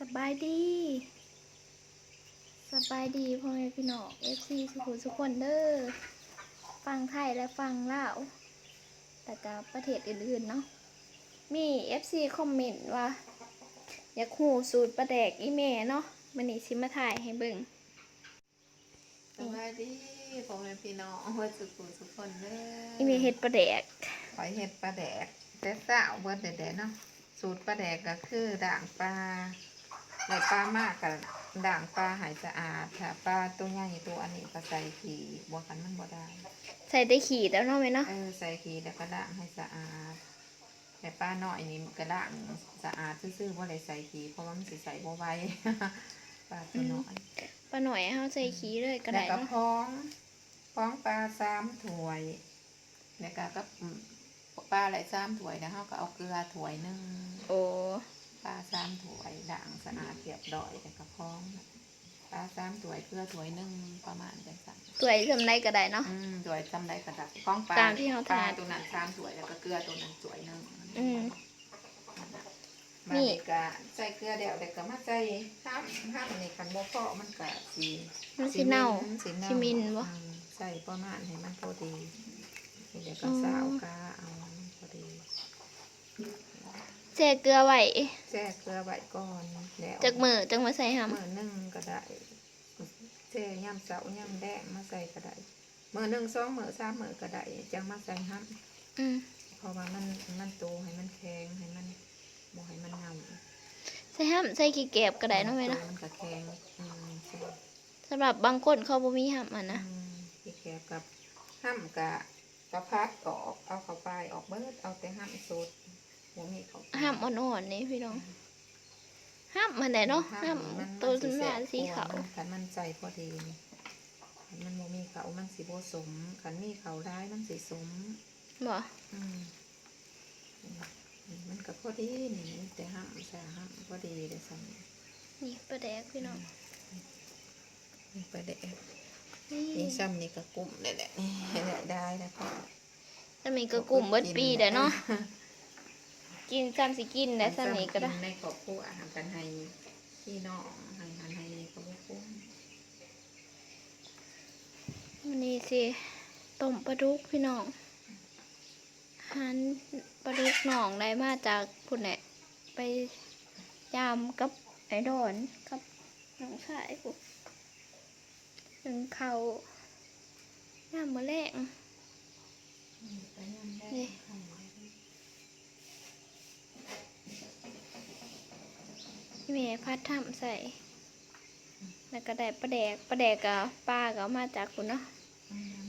สบายดี สบายดีพ่อแม่พี่น้องเอฟซีสุขุมสุขคนเด้อฟังไทยและฟังลาวแต่กับประเทศอื่นๆเนาะมีเอฟซีคอมเมนต์ว่า อยากหูสูตรประแดกอีเมเนาะมันนี่ซิมาถ่ายให้เบิ่งสวัสดีพ่อแม่พี่น้องเพื่อนสุขุมสุขคนเด้ออีเมเฮ็ดประแดกขอยเห็ดปลาแดกแต่สาวเบิดเด็ดๆเนาะสูตรปลาแดกก็คือด่างปลา ในปลามากกับด่างปลาหายสะอาดค่ะปลาตัวใหญ่ตัวอันนี้ก็ใส่ขีบัวกันมันบ่ได้ใส่ได้ขีดแล้วเนาะแม่เนาะเออใส่ขีแล้วก็ด่างให้สะอาด แต่ปลาน้อยนี่ก็ด่างสะอาดซื่อๆบ่ได้ใส่ขีเพราะว่ามันสิใส่บ่ไหวปลาตัวน้อยปลาหน่อยเฮาใส่ขีเลยก็แล้ได้วก็เนาะพ้องพ้องปลาสามถ้วยแล้วก็กับอืมปลาหลายสามถ้วยแล้วเขาก็เอาเกลือถ้วยหนึ่งโอ้ ปลาสามถ้วยด่างสะอาดเรียบร้อยแล้วก็พ้องปลาสามถ้วยเกลือถ้วยหนึ่งประมาณจังสันสวยสำไรก็ได้เนาะ อืมถ้วยจำได้กระดับพ้องปลาตามที่เขาปลาทานตัวนั้นสามถ้วยแล้วก็เกลือตัวนั้นถ้วยหนึ่งอืม มานี่ นี่ก็ใส่เกลือเดี๋ยวเด็กก็มาใส่ห้ามห้ามในคันโมพอมันก็สีมันสิเน่า สีเน่าสิมินบ่อืมใส่ประมาณให้มันพอดีเดี๋ยวก็อ๋อสาวกาเอามันพอดี แช่เกลือไว้แช่เกลือไว้ก่อนแล้วจากมือจังมาใส่หำมือหนึ่งก็ได้แช่ย่ำเสาย่ำแดงมาใส่ก็ได้มือหนึ่งสองมือสามมือก็ได้จังมาใส่ห้อืมำเพราะว่ามันมันโตให้มันแข็งให้มันบ่ให้มันเน่าใส่ห้ำใส่ขี้แกบก็ได้เนาะแม่เนาะตัวมันก็แข็งอืมใช่สำหรับบางคนเขาบ่มีห้ำอะนะอืมที่แกกับห้ามกะกระพัดออกเอาเข้าไปออกเบิดเอาแต่ห้ามสด หัวมีเขาไปห้ำอ่อนๆนี่พี่น้องห้ำมันไหนเนาะห้ำตัวสุนมาสีขาวขันมันใจพอดีนี่ขันมันโมมีเขามันสีโบสมขันมีเขาได้มันสีสมบ่อืมมันก็พอดีนี่แต่ห้ามใส่ห้ามพอดีเลยสั่งนี่ปลาแดกพี่น้องนี่ไปเด็กนี่นี่ซ้ำนี่ก็กุ้มเลยแหละนี่แหละได้แล้วก็ถ้ามีก็กลุ่มเบิดปีเด้อเนาะ กินซ้ำสิกินได้ซ้ำนี้ก็ได้ในครอบครัวทำกันให้พี่น้องให้หันให้ครอบครัววันนี้สิต้มปลาดุกพี่น้องหันปลาดุกหนองได้มาจากพุ่นแหละไปยามกับไอ้ดอนกับน้องชายกูถึงเขายามมื้อแรกนี่ พี่เมย์พัดทำใส่ แล้วก็ได้ปลาแดกปลาแดกกับปลาก็เอามาจากคุณเนาะ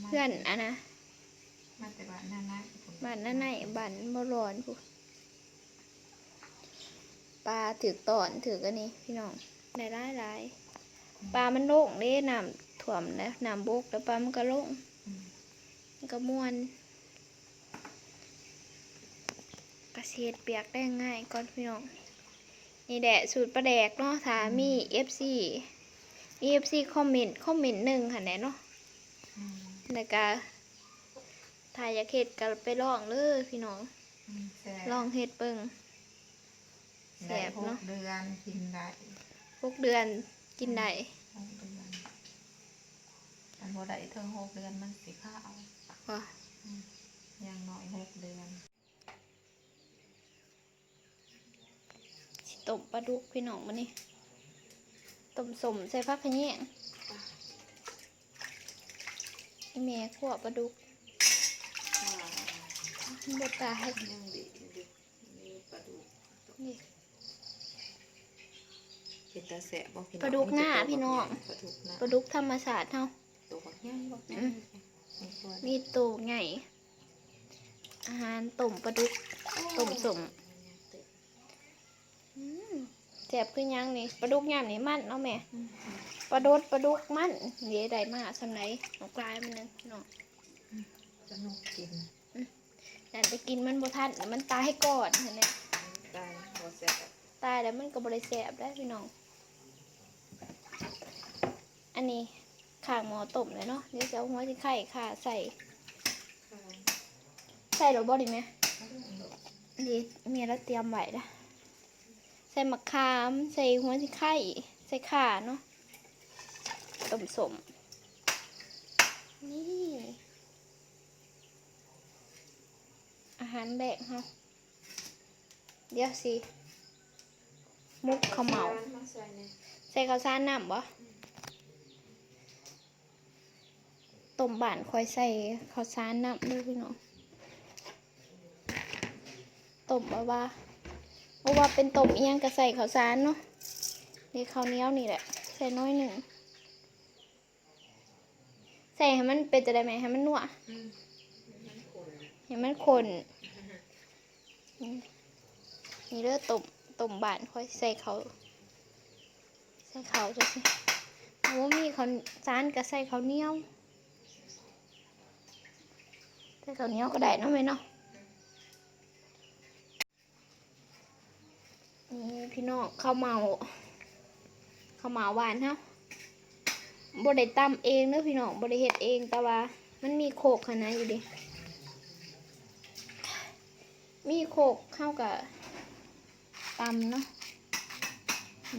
เพื่อนอะนะมาแต่บ้านนั่นนะบ้านนั่นไหนบ้านบ่ร้อนพูปลาถือตอนถือกันนี่พี่น้องได้หลายหลายปลามันโล่งเด้น้ำถ่วมแล้วน้ำบกแล้วปลามันก็โล่งมันก็ม่วนกระเสียดเปียกได้ง่ายก่อนพี่น้อง นี่แหละสูตรปลาแดกเนาะถ้ามี FC มี FC คอมเมนต์คอมเมนต์หนึ่งค่ะแน่เนาะแล้วก็ถ่ายอยากเฮ็ดก็ไปลองเลยพี่น้องลองเฮ็ดเบิ่งแซ่แซ่บบเนเนาะอะเดือนกินได้หกเดือนกินได้หกเดือนอันบ่ได้เธอหกเดือนมันสิข้าวว่ะอย่างน้อยหกเดือน ต้มปลาดุกพี่น้องมื้อนี้ต้มสมใส่ผักขะแยงอีแม่คั่วปลาดุกบ่ตายยังดีดีมีปลาดุกนี่เป็นตาแสบบ่พี่น้องปลาดุกหน้าพี่น้องปลาดุกหน้าปลาดุกธรรมชาติเฮาตัวบักใหญ่บักใหญ่อืมมีตัวมีตัวใหญ่อาหารต้มปลาดุกต้มสมอืมแซ่บคือหยังนี่ปลาดุกย่างนี่มันเนาะแม่ปลาโดดปลาดุกมันเดี๋ยวได้มาสำไหนนกลายมันนึงเนาะสนุกกินแต่จะกินมันบ่ทันมันตายก่อนหั่นเนี่ยได้บ่แสบตายแล้วมันก็บ่ได้แซ่บได้พี่น้อง อันนี้ข้างหม้อต้มเลยเนาะเดี๋ยวจะเอาหัวที่ไข่ข่าใส่ค่ะใส่หรือบ่ดีไหมดีเมียเราเตรียมไว้ละใส่มะขาม ใส่หัวสิไข่ ใส่ข่าเนาะต้มสม นี่ อาหารแบกเฮาเดี๋ยวสิ มุกข้าวเหมาใส่ข้าวสารน้ำบ่ต้มบานคอยใส่ข้าวสารน้ำด้วยพี่น้องต้มบ่ว่า ราะว่าเป็นต้มเอียงก็ใส่ข้าวสารเนาะนี่ข้าวเหนียวนี่แหละ ใส่น้อยหนึ่ง ใส่ให้มันเป็นจะได้ไหมให้มันนัวให้มันคน นี่เลือต้มต้มบานค่อยใส่เขาใส่เขาจะสิเพราะว่ามีเขาวจานก็ใส่เขาวเหนียวใส่เขาวเหนียวก็ได้เนาะแม่เนาะ พี่น้องข้าวเมาข้าวเมาหวานเนาะบได้ตำเองเด้อพี่น้องบได้เฮ็ดเองแต่ว่ามันมีโคกขนาดอยู่ดิมีโคกเข้ากับตำเนาะ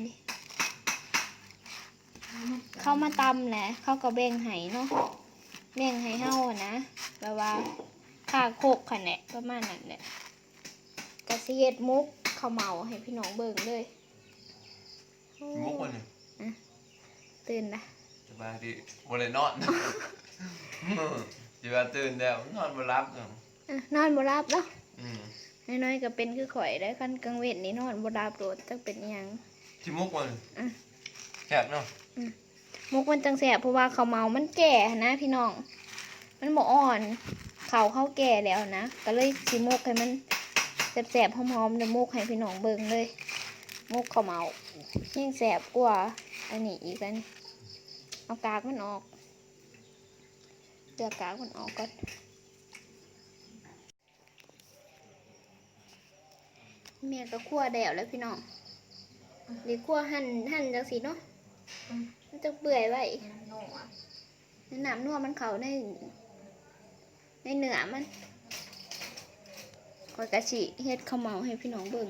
นี่เข้ามาตำแหละเข้ากับแบ่งไห้เนาะแบ่งไห้เฮานะแบบว่าค่าโคกค่ะแหละประมาณนั้นแหละกระเสิเฮ็ดมุก เขาเมาให้พี่น้องเบิ่งเลยมุกวันนี้ตื่นนะสบาดีวันเลยนอนจะว่าตื่นแล้วนอนมารับเนาะอะนอนบ่รับเนาะน้อยๆก็เป็นคือข่อยได้คันกลางเว้นนี่นอนบ่รับโดดจักเป็นยังที่มุกวันแคบเนาะมุกมันจังแสบเพราะว่าเขาเมามันแก่นะพี่น้อง มันบ่อ่อน เขาเข้าแก่แล้วนะก็เลยสิมุกให้มัน แสบๆหอมๆเดี๋ยวมุกให้พี่น้องเบิ่งเลยมุกเขาวเมายิ่งแสบกว่าอันนี้อีกแล้วนี่เอากากมันออกเลือกกากมันออกก่อนเมียก็คั่วแล้วแล้วพี่น้องหรือคั่วหั่นหั่นจังสีเนาะมันจะเปื่อยไว้มันนัวในน้ำนัวมันเขาในในเนื้อมัน กอยกะชิเฮ็ดข้าวเมาให้พี่น้องเบิ่ง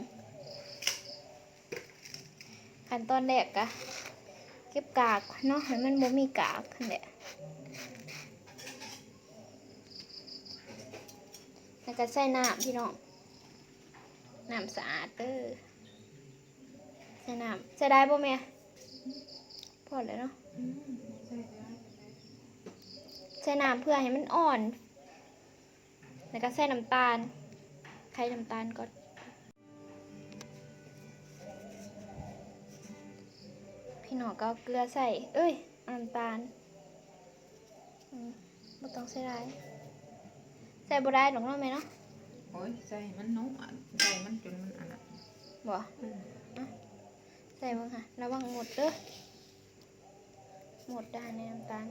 ขั้นตอนแรกกะเก็บกากเนาะให้มันบ่มีกากนั่นแหละแล้วก็ใส่น้ำพี่น้องน้ำสะอาดเด้อใส่น้ำใส่ได้ป่แม่พอแล้วเนาะใส่น้ำเพื่อให้มันอ่อน แล้วก็ใส่น้ำตาล ครน้ำตาลก่อนพี่หนอก็เอาเกลือใส่ เอ้ยเอาน้ำตาลอืมไม่ต้องใส่ได้ใส่บ่ได้หรอกเนาะแม่เนาะโอ้ยใส่มันนัวใส่มันจนมันอันนั้นบ่อืมใส่เบิ่งค่ะระวังหมดเด้อหมดได้ในน้ำตาล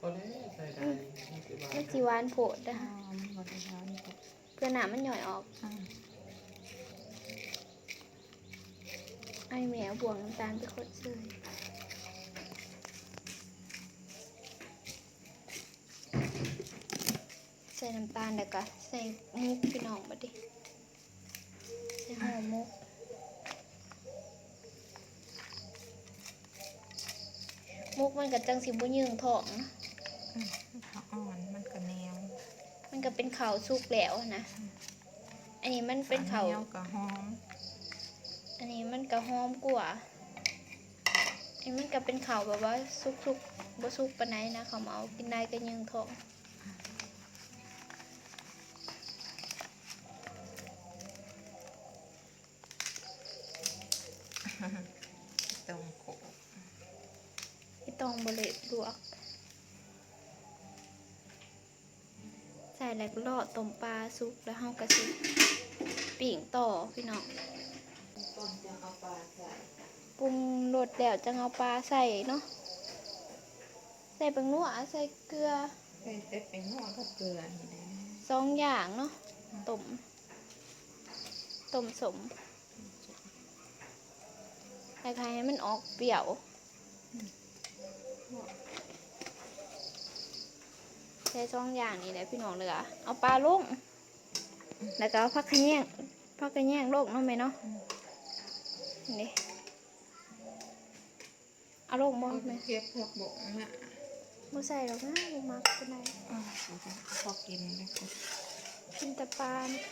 ก็เลยใส่ได้มันสิหวานโผดเด้ออ๋อค่ะ มันบ่ได้ทานก็เพื่อน้ำมันหย่อยออกอ่าไอ้แมวบวงน้ำตาลไปโคตรเซยใส่น้ำตาลแล้วก็ใส่มุกพี่น้องบัดดิใส่ห่อมุกมุกมันก็จังสิบ่ยืงท้องนะ ก็เป็นข้าวสุกแล้วอะนะ อันนี้มันเป็นข้าวเหนียวก็หอม อันนี้มันก็หอมกว่าอันนี้มันก็เป็นข้าวแบบว่าสุกๆบ่สุกปานใดนะเขาวเหมากินได้ก็ยืงท้องตรงโขกพี่ต้องบริลวก ใส่แล้วก็ลอดต้มปลาสุกแล้วเฮากระสิปิ่งต่อพี่น้องต้นจะเอาปลาใส่ปรุงรสแล้วจะเอาปลาใส่เนาะใส่เปังนัวใส่เกลือใส่เต็เป็นหัวกับเกลือนี่แหละสองอย่างเนาะต้มต้มสมคล้ายๆให้มันออกเปรี้ยว ใช้สองอย่างนี่แหละพี่น้องเลยอะเอาปลาลงแล้วก็เอาผักขะแยงผักขะแยงลงเนาะไหมเนาะนี่เอาลงบ่แม่เก็บพวกบกมาบ่ใส่หรอกนะบ่มักปานใดอ่าพอกินแล้วก็กินแต่ปลานี่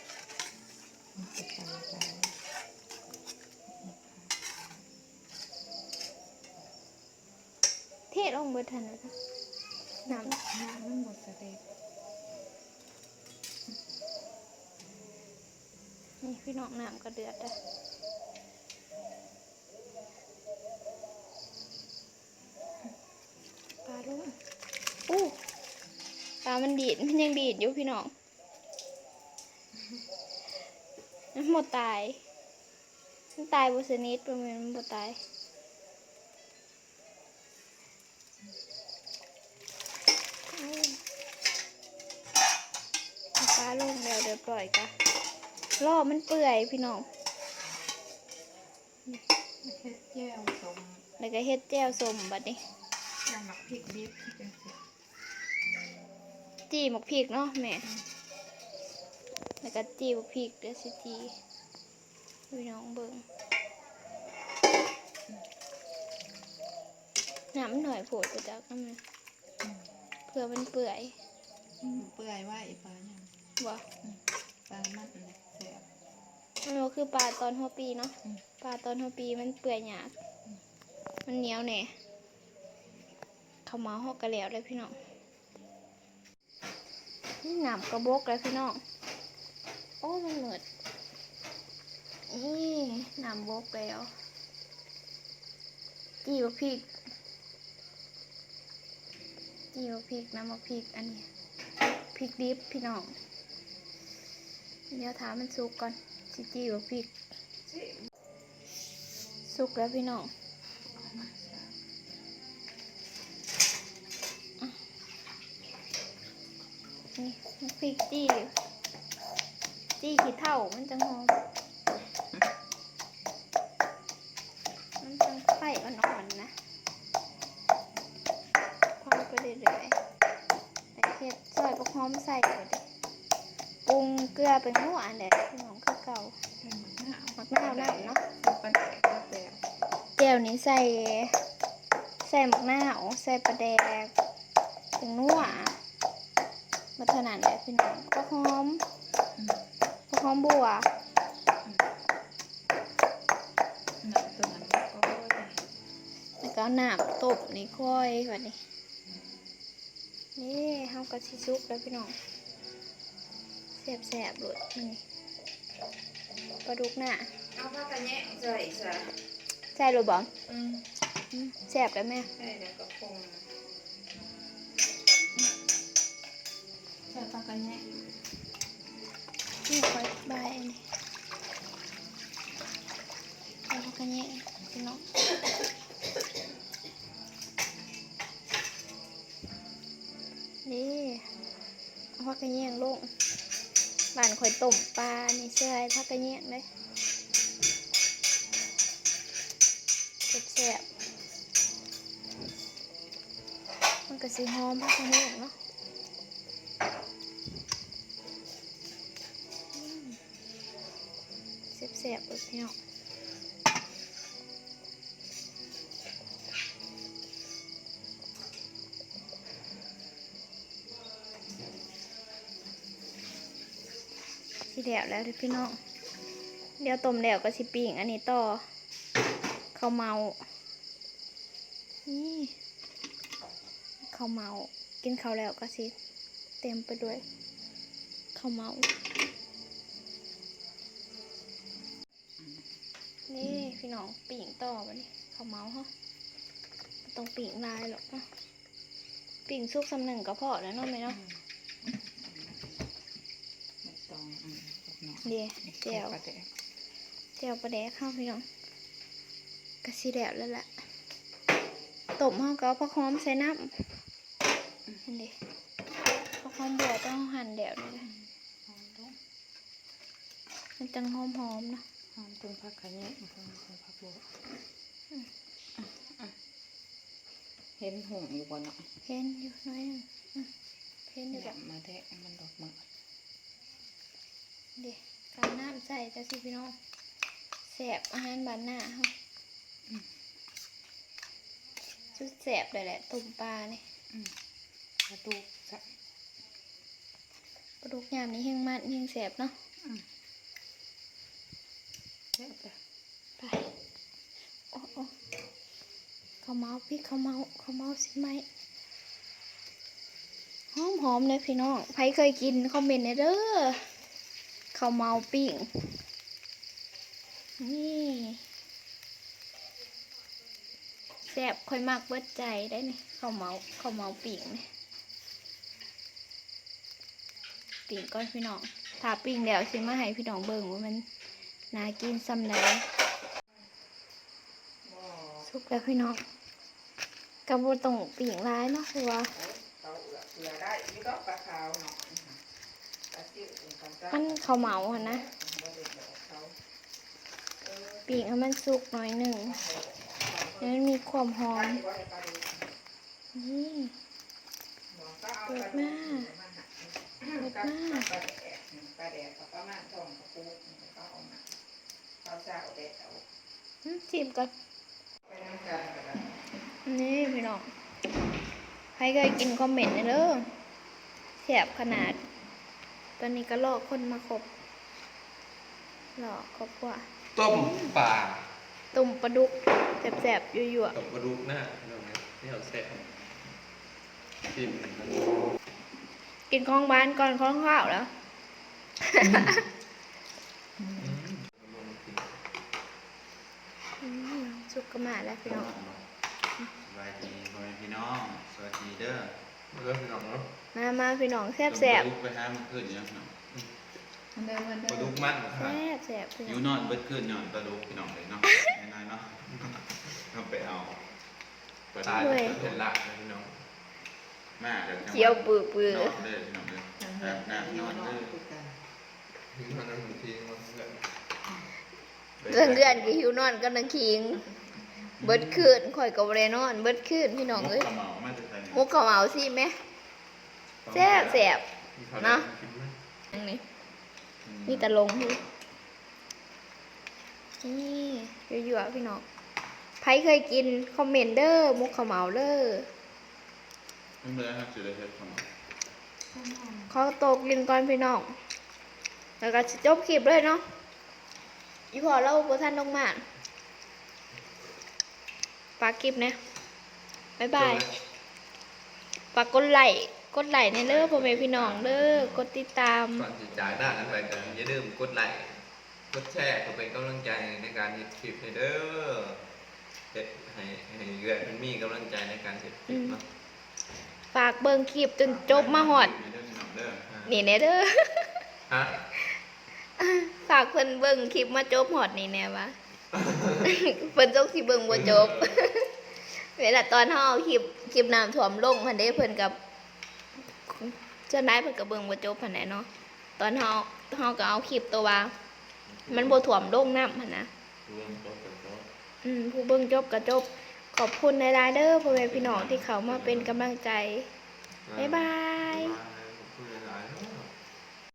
จะทำใจเทศลงเบิดทันเลยนะ น้ำน้ำมันหมดสเต็ปนี่พี่น้องน้ำก็เดือดแล้ปลาลงอู้ปลามันดีด มันยังดีดอยู่พี่น้องมันหมดตายมันตายบุสนิทประมาณมันหมดตาย งแล้วเดี๋ยวปล่อยกันรอบมันเปื่อยพี่น้องเฮ็ดแก้วสมแล้วก็เฮ็ดแจ่วส้มบัดนี้แก้วหมักพริกดิบจังซี่จี้หมกพริกเนาะแม่แล้วก็จี้หมกพริกเดี๋ยวสิจี้ให้พี่น้องเบิ่งน้ำมันหน่อยโผดไปจากน้ำมันเพื่อมันเปื่อยอืมเปื่อยไว้ปลาเนี่ย บ่ปลามันเนี่ยแซ่บมันก็คือปลาตอนหัวปีเนาะปลาตอนหัวปีมันเปื่อยยากมันเหนียวแหน่เขามาหอกกระเหลวเลยพี่น้องนี่หน้ำกระบกเลยพี่น้องโอ้มันเหมือดนี่หน้ำบกแล้วจีบพริกจีบพริกน้ำมะพริกอันนี้พริกดิบพี่น้อง เดี๋ยวถามมันสุกก่อนสิจีบพริกสุกแล้วพี่น้องนี่พริกจี้จี้ขี้เท่ามันจะหอมมันจะไฟอ่อนๆนะพอไปเรื่อยๆแต่เห็ดซอยประคอมใส่ก่อนดิ ปรุงเกลือเป็นหัวอันแหละพี่น้องคือเก่าเป็นหมักหน้าหมักหน้าวน้ำเนาะปลาแดกก็แซ่บเจียวนี้ใส่ ใส่หมักหน้าวใส่ปลาแดกถึงนัวมาถนัดเลยพี่น้องก็หอมอืมก็หอมบัวหนักตัวนั้นก็โอ้ยแล้วก็เอาน้ำตบนี่ค่อยกว่านี้นี่เฮากะสิซุกแล้วพี่น้อง แสบๆโลดนี่ปลาดุกหน้าเอาผ้ากระแยะใส่ซะใส่โรบอมอืมอืมแสบแล้วแม่ใส่แล้วก็ปรุงใส่ผ้ากระแยะนี่ค่อยบายอันนี้เอาพักกันแยะพี่น้องนี่เอาพักกันแยงลง บ้านข่อยต้มปลานี่เสื้อให้พักกระเนี้ยเลยแซ่บมันก็สีหอมพักกระเนี้ยเนาะอืมแซ่บๆเลยพี่น้อง แดวแล้วเด้อพี่น้อง เดี๋ยวต้มแล้วก็สิปิ้งอันนี้ต่อข้าวเมา นี่ข้าวเมา กินข้าวแล้วก็สิเต็มไปด้วยข้าวเมา นี่พี่น้องปิ่งต่อมานี่ข้าวเมาฮะต้องปิ่งลายหรอกนะปิ่งซุกสำหนึ่งก็พอแล้วเนาะไหมเนาะ ไม่ต้องอืมพวกน้อง เดี๋ยวเจียวปลาแดกเจียวปลาแดกข้าวพี่น้องกระสีแดวแล้วแหละต้มห้องก็เอาผักหอมใส่น้ำอันนี้ผักหอมบัวต้องหั่นแดวนี่แหละหอมด้วยมันจังหอมหอมๆเนาะหอมตรงผักกระแยะมันก็มีใส่ผักบัวอะอะเห็นหุ่งอยู่บนเนาะเพ้นอยู่หน้อยหนึงอืมเพ้นอยู่แบแบบบมาแทะมันดอกมือเดี๋ยว การน้ำใส่จะสิพี่น้องแสบอาหารบ้านหน้าเฮาชุดแสบเลยแหละตุ่มปลาเนี่ยกระดูกสับปลาดุกยามนี้แห้งมันแห้งแสบเนาะแซ่บเลยไปโอ้โอ้เขาเมาพี่เขาเมาเขาเมาสิไหมหอมหอมๆเลยพี่น้องใครเคยกินคอมเมนต์หน่อยเด้อเข้าวเมาปิ้ง นี่แสบค่อยมากเบิดใจได้นี่เขาวเมาเขาวเมาปิ้งนี่ปิ้งก้อนพี่น้องถ้าปิ้งแล้วสิมาให้พี่น้องเบิ่งว่ามันน่ากินซำใดสุกแล้วพี่น้องกระบวตรงปีกร้ายเนาะคือว่าเขาเอือกลือได้นี่ก็ปลาขาวหน่อยค่ะ มันเขาเหมาหันนะปีกให้มันสุกหน่อยหนึ่งแล้วมันมีความหอมนี่เปิดมาเปิดมาปลาแดกปลาแดกกับประมาณสองกระปุกก็เอามาเขาเจ้าเด็ดเอาอืมชิมก่อนไปน้ำกันนี่พี่น้องใครเคยกินคอมเมนต์หน่อยเด้อแสบขนาด อนนี้ก็ลอกคนมาครบหลอกครบกว่า ต้มปลาตุ่มปลาดุกแสบๆยั่วกับกระดูกหน้าพี่น้องนะที่เราแซ่บกินมันๆกินของบ้านก่อนของข้าวแล้วอืมอืมสุกก็มาแล้วพี่น้องสวัสดีพ่อแม่พี่น้อง สวัสดีเด้อ มันก็พี่น้องเนาะมามาพี่น้องแสบต้มแสบปลาดุกไปหามันขึ้นอยู่เนาะมันเดินมันเดิปลานดุกมันแสค่ะบแสบพี่อน้ยู่องนอนเบิดขึ้นนอนปลาดุกพี่น้องเลยเนาะน้อยๆเนาะเอาไปเอาปลาตายดุกเป็นเห็นหลักเลยพี่น้องมากดี๋จังหะเกี่ยวปื้อปื้อนอนเลยพี่น้องเลยอาบน้ำนอนเลยพี่น้องนั่นบางทีมันเกิดเรื่องเดือนก็หิวนอนก็นังคิง เบิดคืนข่อยก็บ่ได้นอน เบิดคืนพี่น้องมุกเอ้ย กระเหมามาจะใส่มุกข้าวเหมาสิแม่แซ่บแซ่บเนาะกินไหมอันนี้อืมีแต่ลงพี่นี่ยั่วๆพี่น้องไผเคยกินคอมเมนต์เด้อมุกข้าวเหมาเด้อไม่เป็นไรครับจุดเลยครับขาวเหมาขอตกลินก่อนพี่น้องแล้วก็สิจบคลิปเลยเนาะอีพอเราบ่ทันลงมาฝากคลิปนะบ๊ายบาย ฝากกดไลค์กดไลค์ในเด้อพ่อแม่พี่น้องเด้อกดติดตาม ก่อนจะจ่ายหน้ากันไปกันอย่าลืมกดไลค์กดแชร์เพื่อเป็นกำลังใจในการเฮ็ดคลิปให้เด้อเฮ็ดให้ให้เกิดมันมีกำลังใจในการเฮ็ดคลิปเนาะฝากเบิ่งคลิปจนจบมาหอดเด้อพี่น้องเด้อนี่แน่เด้อ ฮะ ฝากเพิ่นเบิ่งคลิปมาจบหอดนี่แน่วะ เพิ่นจกสิเบิ่งบ่จบ เวลาตอนเฮาเอาคลิปคลิปน้ำท่วมลงพันเด้เพิ่นกับเจ้านายเพิ่นก็เบิ่งบ่จบพันแหน่เนาะตอนเฮาเฮาก็เอาคลิปตัวว่า มันบ่ท่วมลงน้ำพันนะรวมตัวกับตัวอืมผู้เบิ่งจบก็จบ ขอบคุณหลายๆเด้อพ่อแม่พี่น้องที่เขามาเป็นกำลังใจ บ๊ายบาย